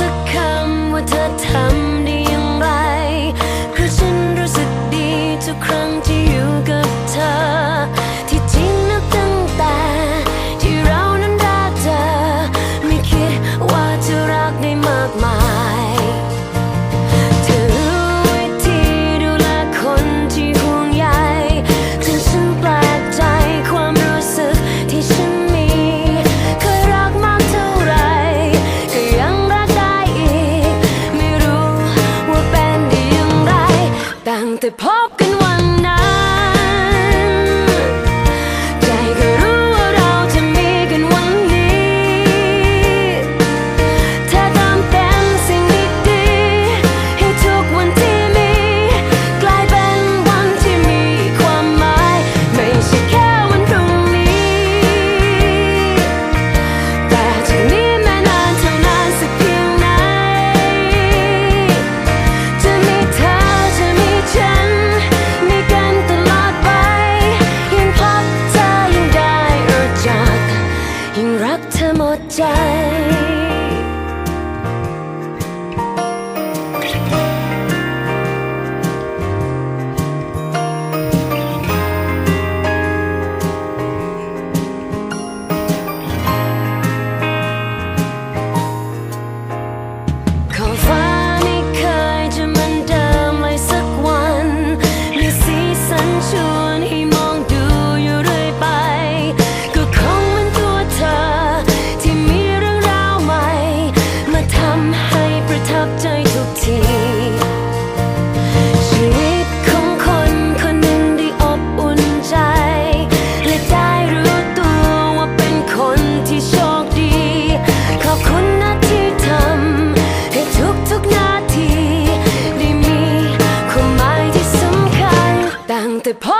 สักคำว่าเธอทำได้อย่างไรเพราะฉันรู้สึกดีทุกครั้ง The Paul! รักเธอหมดใจ the pot.